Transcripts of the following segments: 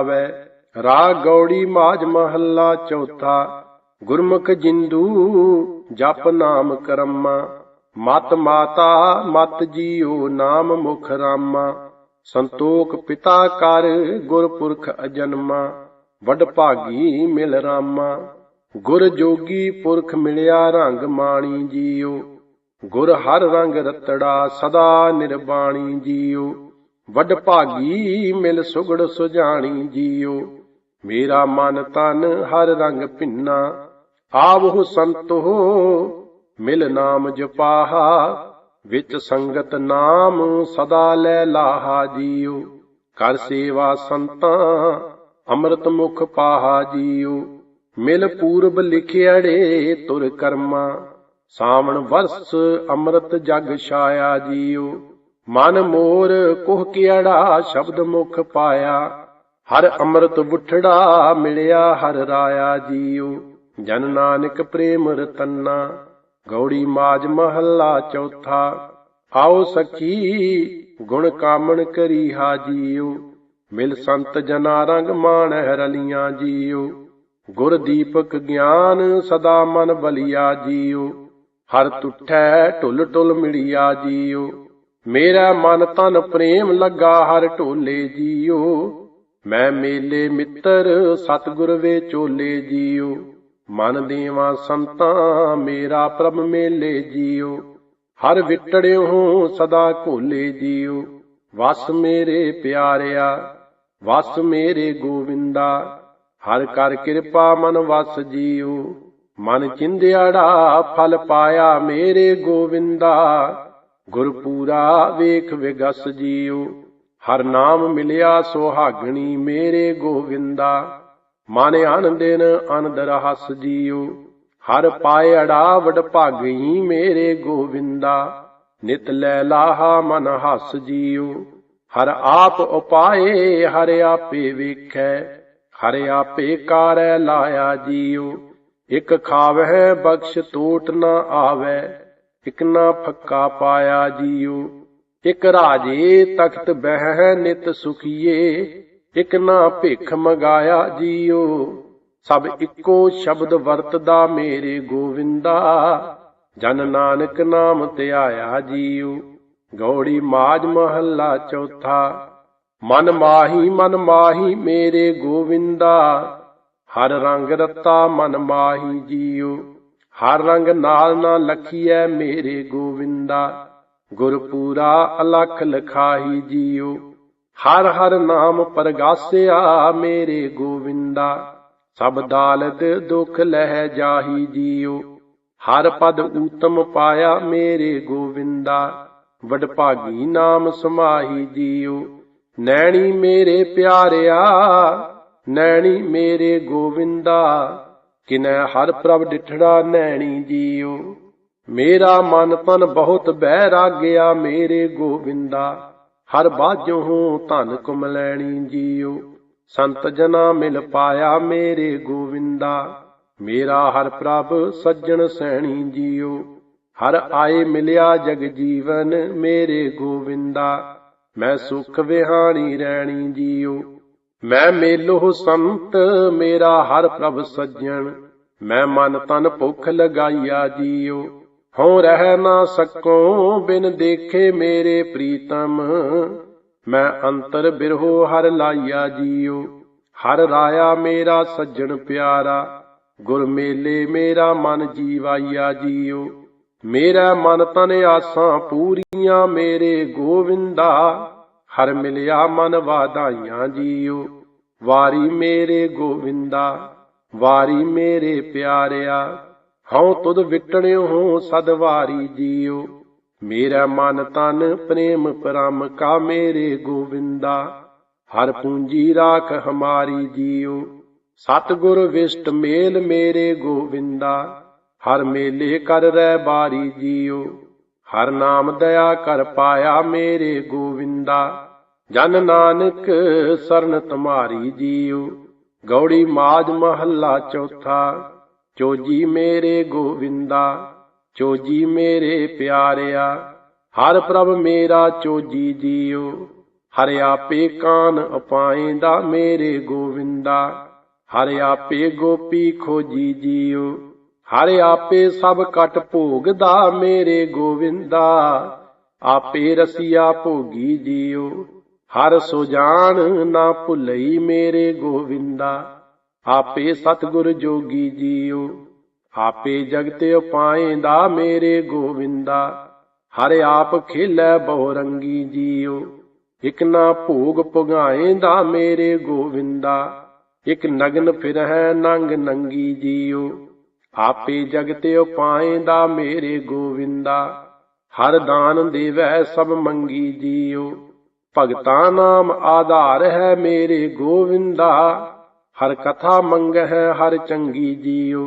ਆਵੈ। ਰਾਗ ਗੌੜੀ ਮਾਜ ਮਹੱਲਾ ਚੌਥਾ। ਗੁਰਮੁਖ ਜਿੰਦੂ ਜਪ ਨਾਮ ਕਰਮਾ। ਮਤ ਮਾਤਾ, ਮਤ ਜੀਓ ਨਾਮ ਮੁਖ ਰਾਮਾ। ਸੰਤੋਖ ਪਿਤਾ ਕਰ ਗੁਰਪੁਰਖ ਅਜਨਮਾ। ਵੱਡ ਭਾਗੀ ਮਿਲ ਰਾਮਾ। ਗੁਰ ਜੋਗੀ ਪੁਰਖ ਮਿਲਿਆ ਰੰਗ ਮਾਣੀ ਜੀਓ ਗੁਰ ਹਰ ਰੰਗ ਰਤੜਾ ਸਦਾ ਨਿਰਬਾਣੀ ਜੀਓ ਵੱਡ ਭਾਗੀ ਮਿਲ ਸੁਗੜ ਸੁਜਾਣੀ ਜੀਓ। ਮੇਰਾ ਮਨ ਤਨ ਹਰ ਰੰਗ ਭਿੰਨਾ ਆਵਹੁ ਸੰਤੋ ਮਿਲ ਨਾਮ ਜਪਾਹਾ, ਵਿੱਚ ਸੰਗਤ ਨਾਮ ਸਦਾ ਲੈ ਲਾਹਾ ਜੀਓ। ਕਰ ਸੇਵਾ ਸੰਤਾਂ, ਅੰਮ੍ਰਿਤ ਮੁਖ ਪਾਹਾ ਜੀਓ। ਮਿਲ ਪੂਰਬ ਲਿਖਿਆੜੇ ਤੁਰ ਕਰਮਾ, ਸਾਵਣ ਵਰਸ ਅੰਮ੍ਰਿਤ ਜਗ ਛਾਇਆ ਜੀਓ। ਮਨ ਮੋਰ ਕੁਹ ਕਿਹੜਾ ਸ਼ਬਦ ਮੁਖ ਪਾਇਆ? ਹਰ ਅੰਮ੍ਰਿਤ ਬੁੱਠੜਾ ਮਿਲਿਆ ਹਰ ਰਾਇਆ ਜੀਓ ਜਨ ਨਾਨਕ ਪ੍ਰੇਮ ਰਤਨਾ, ਗੌੜੀ ਮਾਜ ਮਹੱਲਾ ਚੌਥਾ। ਆਓ ਸਖੀ, ਗੁਣ ਕਾਮਣ ਕਰੀ ਹਾਜੀਓ ਮਿਲ ਸੰਤ ਜਨਾ ਰੰਗ ਮਾਣਹਿ ਰਲੀਆਂ ਜੀਓ ਗੁਰ ਦੀਪਕ ਗਿਆਨ ਸਦਾ ਮਨ ਬਲਿਆ ਜੀਓ ਹਰ ਤੁਠੈ ਢੁੱਲ ਢੁੱਲ ਮਿਲਿਆ ਜੀਓ ਮੇਰਾ ਮਨ ਤਨ ਪ੍ਰੇਮ ਲੱਗਾ, ਹਰ ਢੋਲੇ ਜੀਓ। ਮੈਂ ਮੇਲੇ ਮਿੱਤਰ, ਸਤਿਗੁਰ ਵੇ ਚੋਲੇ ਜੀਓ। ਮਨ ਦੇਵਾ ਸੰਤਾਂ, ਮੇਰਾ ਪ੍ਰਭ ਮੇਲੇ ਜੀਓ। ਹਰ ਵਿਟੜਿਓ ਸਦਾ ਘੋਲੇ ਜੀਓ। ਵਸ ਮੇਰੇ ਪਿਆਰਿਆ, ਵਸ ਮੇਰੇ ਗੋਵਿੰਦਾ। ਹਰ ਕਰ ਕਿਰਪਾ ਮਨ ਵਸ ਜੀਓ। ਮਨ ਚਿੰਦਿਆੜਾ, ਫਲ ਪਾਇਆ ਮੇਰੇ ਗੋਵਿੰਦਾ। ਗੁਰਪੂਰਾ ਵੇਖ ਵਿਗਸ ਜੀਓ ਹਰ ਨਾਮ ਮਿਲਿਆ ਸੁਹਾਗਣੀ ਮੇਰੇ ਗੋਵਿੰਦਾ। ਮਨ ਅਨ ਦਿਨ ਰਹਸ ਜੀਓ ਹਰ ਪਾਏ ਅੜਾ ਵਡ ਭਾਗਈ ਮੇਰੇ ਗੋਵਿੰਦਾ। ਨਿਤ ਲੈ ਲਾਹਾ ਮਨ ਹਸ ਜੀਓ ਹਰ ਆਪ ਉਪਾਏ ਹਰ ਆਪੇ ਵੇਖੈ, ਹਰ ਆਪੇ ਕਾਰੈ ਲਾਇਆ ਜੀਓ ਇਕ ਖਾਵਹਿ ਬਖਸ਼ ਟੋਟ ਨਾ ਆਵੈ ਇਕ ਨਾ ਫੱਕਾ ਪਾਇਆ ਜੀਓ ਇਕ ਰਾਜੇ ਤਖਤ ਬਹਿ ਨਿਤ ਸੁਖੀਏ, ਇਕ ਨਾ ਭਿਖ ਮਗਾਇਆ ਜੀਓ ਸਭ ਇੱਕੋ ਸ਼ਬਦ ਵਰਤਦਾ ਮੇਰੇ ਗੋਵਿੰਦਾ, ਜਨ ਨਾਨਕ ਨਾਮ ਧਿਆਇਆ ਜੀਓ ਗੌੜੀ ਮਾਜ ਮਹੱਲਾ ਚੌਥਾ, ਮਨ ਮਾਹੀ ਮਨ ਮਾਹੀ ਮੇਰੇ ਗੋਵਿੰਦਾ, ਹਰ ਰੰਗ ਰਤਾ ਮਨ ਮਾਹੀ ਜੀਓ ਹਰ ਰੰਗ ਨਾਲ ਨਾ ਲਖੀਐ ਮੇਰੇ ਗੋਵਿੰਦਾ। ਗੁਰਪੂਰਾ ਅਲਖ ਲਖਾਹੀ ਜੀਓ। ਹਰ ਹਰ ਨਾਮ ਪਰਗਾਸਿਆ ਮੇਰੇ ਗੋਵਿੰਦਾ। ਸਭ ਦਾਲਤ ਦੁਖ ਲਹਿ ਜਾਹੀ ਜੀਓ। ਹਰ ਪਦ ਊਤਮ ਪਾਇਆ ਮੇਰੇ ਗੋਵਿੰਦਾ। ਵਡਭਾਗੀ ਨਾਮ ਸਮਾਹੀ ਜੀਓ। ਨੈਣੀ ਮੇਰੇ ਪਿਆਰਿਆ, ਨੈਣੀ ਮੇਰੇ ਗੋਵਿੰਦਾ। ਕਿਨੈ ਹਰ ਪ੍ਰਭ ਡਿਠੜਾ ਨੈਣੀ ਜੀਓ ਮੇਰਾ ਮਨ ਤਨ ਬਹੁਤ ਬਹਿ ਰਾਗਿਆ ਮੇਰੇ ਗੋਵਿੰਦਾ ਹਰ ਬਾਝੋਂ ਧਨ ਕੁਮਲੈਣੀ ਜੀਓ ਸੰਤ ਜਨਾ ਮਿਲ ਪਾਇਆ ਮੇਰੇ ਗੋਵਿੰਦਾ ਮੇਰਾ ਹਰ ਪ੍ਰਭ ਸੱਜਣ ਸੈਣੀ ਜੀਓ ਹਰ ਆਏ ਮਿਲਿਆ ਜਗ ਜੀਵਨ ਮੇਰੇ ਗੋਵਿੰਦਾ ਮੈਂ ਸੁਖ ਵਿਹਾਣੀ ਰਹਿਣੀ ਜੀਓ ਮੈਂ ਮੇਲੋ ਸੰਤ, ਮੇਰਾ ਹਰ ਪ੍ਰਭ ਸੱਜਣ। ਮੈਂ ਮਨ ਤਨ ਭੁੱਖ ਲਗਾਈਆ ਜੀਓ। ਹਉ ਰਹਿ ਨਾ ਸਕੋ, ਬਿਨ ਦੇਖੇ ਮੇਰੇ ਪ੍ਰੀਤਮ। ਮੈਂ ਅੰਤਰ ਬਿਰਹੋ ਹਰ ਲਾਈਆ ਜੀਓ। ਹਰ ਰਾਇਆ ਮੇਰਾ ਸੱਜਣ ਪਿਆਰਾ। ਗੁਰ ਮੇਲੇ ਮੇਰਾ ਮਨ ਜੀਵਾਈਆ ਜੀਓ। ਮੇਰਾ ਮਨ ਤਨ ਆਸਾਂ ਪੂਰੀਆਂ, ਮੇਰੇ ਗੋਵਿੰਦਾ। ਹਰ ਮਿਲਿਆ ਮਨ ਵਾਧਾਈਆਂ ਜੀਓ। ਵਾਰੀ ਮੇਰੇ ਗੋਵਿੰਦਾ, ਵਾਰੀ ਮੇਰੇ ਪਿਆਰਿਆ, ਹਉ ਤੁਧ ਵਿਟਣਿਓ ਹੋ ਸਦਵਾਰੀ ਜੀਓ। ਮੇਰਾ ਮਨ ਤਨ ਪ੍ਰੇਮ ਪਰਮ ਕਾ ਮੇਰੇ ਗੋਵਿੰਦਾ, ਹਰ ਪੂੰਜੀ ਰਾਖ ਹਮਾਰੀ ਜੀਓ। ਸਤਿਗੁਰ ਵਿਸ਼ਟ ਮੇਲ ਮੇਰੇ ਗੋਵਿੰਦਾ, ਹਰ ਮੇਲੇ ਕਰ ਰਹਿ ਬਾਰੀ ਜੀਓ। ਹਰ ਨਾਮ ਦਇਆ ਕਰ ਪਾਇਆ ਮੇਰੇ ਗੋਵਿੰਦਾ ਜਨ ਨਾਨਕ ਸਰਨ ਤੁਮਾਰੀ ਜੀਓ ਗੌੜੀ ਮਾਜ ਮਹੱਲਾ ਚੌਥਾ, ਚੋਜੀ ਮੇਰੇ ਗੋਵਿੰਦਾ, ਚੋਜੀ ਮੇਰੇ ਪਿਆਰਿਆ, ਹਰ ਪ੍ਰਭ ਮੇਰਾ ਚੋਜੀ ਜੀਓ ਹਰਿ ਆਪੇ ਕਾਨ ਅਪਾਇਂਦਾ ਮੇਰੇ ਗੋਵਿੰਦਾ, ਹਰਿ ਆਪੇ ਗੋਪੀ ਖੋਜੀ ਜੀਉ, ਹਰਿ ਆਪੇ ਸਭ ਕਟ ਭੋਗਦਾ ਮੇਰੇ ਗੋਵਿੰਦਾ, ਆਪੇ ਰਸੀਆ ਭੋਗੀ ਜੀਉ ਹਰ ਸੋ ਨਾ ਭੁਲਈ ਮੇਰੇ ਗੋਵਿੰਦਾ। ਆਪੇ ਸਤਿਗੁਰ ਜੋਗੀ ਜੀਉ ਆਪੇ ਜਗਤ ਉਪਾਇਂਦਾ ਮੇਰੇ ਗੋਵਿੰਦਾ। ਹਰ ਆਪ ਖੇਲੇ ਬਹੁ ਰੰਗੀ ਜੀਉ ਇਕ ਨਾ ਭੋਗ ਪੁਗਾਏਂਦਾ ਮੇਰੇ ਗੋਵਿੰਦਾ। ਇਕ ਨਗਨ ਫਿਰਹਿ ਨੰਗ ਨੰਗੀ ਜੀਉ ਆਪੇ ਜਗਤ ਉਪਾਏਂਦਾ ਮੇਰੇ ਗੋਵਿੰਦਾ। ਹਰ ਦਾਨ ਦੇਵੈ ਸਭ ਮੰਗੀ ਜੀਉ ਭਗਤਾ ਨਾਮ ਆਧਾਰ ਹੈ ਮੇਰੇ ਗੋਵਿੰਦਾ। ਹਰ ਕਥਾ ਮੰਗਹਿ, ਹਰ ਚੰਗੀ ਜੀਉ।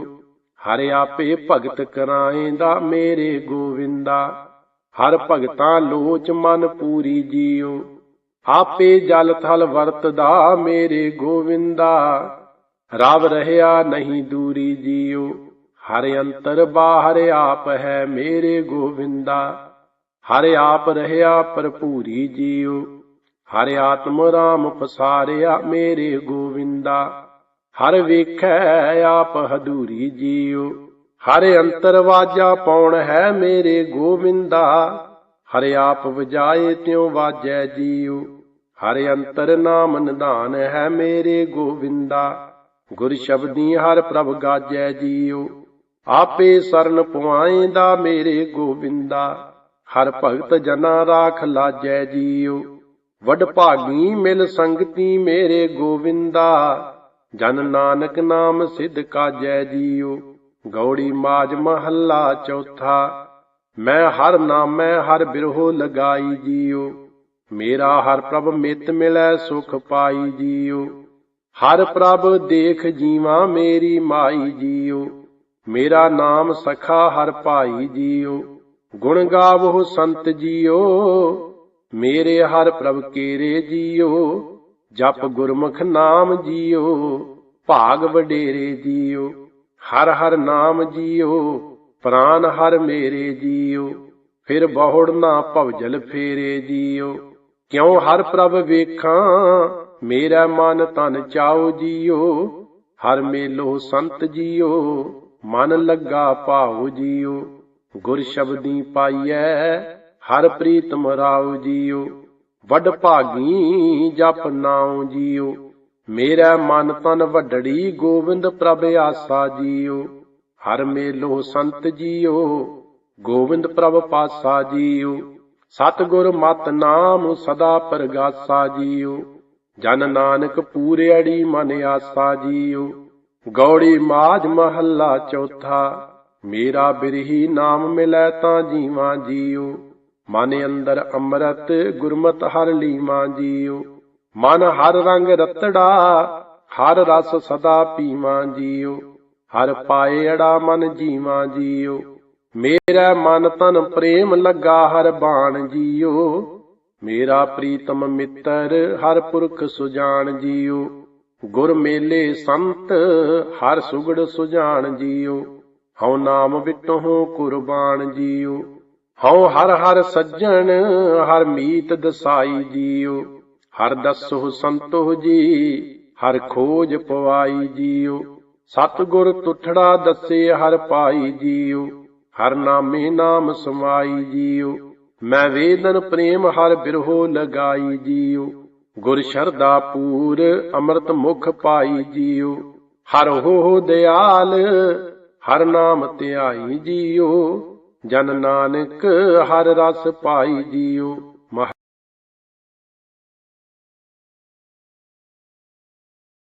ਹਰਿ ਆਪੇ ਭਗਤ ਕਰਾਏਂਦਾ ਮੇਰੇ ਗੋਵਿੰਦਾ। ਹਰ ਭਗਤਾਂ ਲੋਚ ਮਨ ਪੂਰੀ ਜੀਉ। ਆਪੇ ਜਲ ਥਲ ਵਰਤਦਾ ਮੇਰੇ ਗੋਵਿੰਦਾ। ਰਵ ਰਹਿਆ ਨਹੀਂ ਦੂਰੀ ਜੀਉ। ਹਰ ਅੰਤਰ ਬਾਹਰ ਆਪ ਹੈ ਮੇਰੇ ਗੋਵਿੰਦਾ। ਹਰਿ ਆਪ ਰਹਿਆ ਭਰਪੂਰੀ ਜੀਉ। ਹਰਿ ਆਤਮ ਰਾਮ ਪਸਾਰਿਆ ਮੇਰੇ ਗੋਵਿੰਦਾ। ਹਰ ਵੇਖੈ ਆਪ ਹਦੂਰੀ ਜੀਉ। ਹਰਿ ਅੰਤਰ ਵਾਜਾ ਪਾਉਣ ਹੈ ਮੇਰੇ ਗੋਵਿੰਦਾ। ਹਰਿ ਆਪ ਵਜਾਏ ਤਿਉ ਵਾਜੈ ਜੀਉ। ਹਰਿ ਅੰਤਰ ਨਾਮ ਨਿਧਾਨ ਹੈ ਮੇਰੇ ਗੋਵਿੰਦਾ। ਗੁਰ ਸ਼ਬਦੀ ਹਰ ਪ੍ਰਭ ਗਾਜੈ ਜੀਉ। ਆਪੇ ਸਰਨ ਪੁਆਇਂਦਾ ਮੇਰੇ ਗੋਵਿੰਦਾ। ਹਰ ਭਗਤ ਜਨਾ ਰਾਖ ਲਾਜੈ ਜੀਉ। ਵਡ ਭਾਗੀ ਮਿਲ ਸੰਗਤੀ ਮੇਰੇ ਗੋਵਿੰਦਾ। ਜਨ ਨਾਨਕ ਨਾਮ ਸਿਧ ਕਾਜੈ ਜੀਉ, ਗੌੜੀ ਮਾਜ ਮਹੱਲਾ ਚੌਥਾ। ਮੈਂ ਹਰ ਨਾਮੈ ਹਰ ਬਿਰਹੋ ਲਗਾਈ ਜੀਉ, ਮੇਰਾ ਹਰ ਪ੍ਰਭ ਮਿਤ ਮਿਲੈ ਸੁਖ ਪਾਈ ਜੀਉ। ਹਰ ਪ੍ਰਭ ਦੇਖ ਜੀਵਾ ਮੇਰੀ ਮਾਈ ਜੀਉ, ਮੇਰਾ ਨਾਮ ਸਖਾ ਹਰ ਭਾਈ ਜੀਉ। ਗੁਣ ਗਾਵੋ ਸੰਤ ਜੀਉ ਮੇਰੇ ਹਰ ਪ੍ਰਭ ਕੇਰੇ ਜੀਓ, ਜਪ ਗੁਰਮੁਖ ਨਾਮ ਜੀਓ, ਭਾਗ ਵਡੇਰੇ ਜੀਓ, ਹਰ ਹਰ ਨਾਮ ਜੀਓ, ਪ੍ਰਾਨ ਹਰ ਮੇਰੇ ਜੀਓ, ਫਿਰ ਬਹੁੜ ਨਾ ਭਵਜਲ ਫੇਰੇ ਜੀਓ, ਕਿਉ ਹਰ ਪ੍ਰਭ ਵੇਖਾਂ, ਮੇਰਾ ਮਨ ਤਨ ਚਾਉ ਜੀਓ, ਹਰ ਮੇਲੋ ਸੰਤ ਜੀਓ, ਮਨ ਲੱਗਾ ਭਾਉ ਜੀਓ, ਗੁਰ ਸ਼ਬਦੀ ਪਾਈਐ ਹਰ ਪ੍ਰੀਤਮ ਰਾਉ ਜੀਓ, ਵੱਡ ਭਾਗੀ ਜਪ ਨਾਉ ਜੀਓ। ਮੇਰਾ ਮਨ ਤਨ ਵੱਡੜੀ ਗੋਬਿੰਦ ਪ੍ਰਭ ਆਸਾ ਜੀਓ। ਹਰ ਮੇਲੋ ਸੰਤ ਜੀਓ ਗੋਬਿੰਦ ਪ੍ਰਭ ਪਾਸਾ ਜੀਓ। ਸਤਿਗੁਰ ਮਤ ਨਾਮ ਸਦਾ ਪ੍ਰਗਾਸਾ ਜੀਓ। ਜਨ ਨਾਨਕ ਪੂਰਿਆੜੀ ਮਨ ਆਸਾ ਜੀਓ। ਗੌੜੀ ਮਾਜ ਮਹੱਲਾ ਚੌਥਾ, ਮੇਰਾ ਬਿਰਹੀ ਨਾਮ ਮਿਲੈ ਤਾਂ ਜੀਵਾਂ ਜੀਓ। ਮਨ ਅੰਦਰ ਅੰਮ੍ਰਿਤ ਗੁਰਮਤ ਹਰ ਲੀਵਾਂ ਜੀਉ। ਮਨ ਹਰ ਰੰਗ ਰਤੜਾ, ਹਰ ਰਸ ਸਦਾ ਪੀਵਾਂ ਜੀਉ। ਹਰ ਪਾਏ ਅੜਾ ਮਨ ਜੀਵਾਂ ਜੀਉ। ਮੇਰਾ ਮਨ ਤਨ ਪ੍ਰੇਮ ਲੱਗਾ ਹਰ ਬਾਣ ਜੀਉ। ਮੇਰਾ ਪ੍ਰੀਤਮ ਮਿੱਤਰ ਹਰ ਪੁਰਖ ਸੁਜਾਨ ਜੀਉ। ਗੁਰ ਮੇਲੇ ਸੰਤ ਹਰ ਸੁਗੜ ਸੁਜਾਨ ਜੀਉ। ਹਉ ਨਾਮ ਵਿਟਹੁ ਕੁਰਬਾਨ ਜੀਉ। ਹਉ ਹਰ ਹਰ ਸੱਜਣ, ਹਰ ਮੀਤ ਦਸਾਈ ਜੀਉ। ਹਰ ਦਸਹੁ ਸੰਤੋ ਜੀ, ਹਰ ਖੋਜ ਪਵਾਈ ਜੀਉ। ਸਤਿਗੁਰ ਤੁਠੜਾ ਦੱਸੇ ਹਰ ਪਾਈ ਜੀਉ। ਹਰ ਨਾਮੇ ਨਾਮ ਸਮਾਈ ਜੀਉ। ਮੈਂ ਵੇਦਨ ਪ੍ਰੇਮ ਹਰ ਬਿਰਹੋ ਲਗਾਈ ਜੀਉ। ਗੁਰ ਸ਼ਰਦਾ ਪੂਰ ਅੰਮ੍ਰਿਤ ਮੁਖ ਪਾਈ ਜੀਉ। ਹਰ ਹੋ ਦਿਆਲ, ਹਰ ਨਾਮ ਧਿਆਈ ਜੀਉ। ਜਨ ਨਾਨਕ ਹਰ ਰਸ ਪਾਈ ਜੀਉ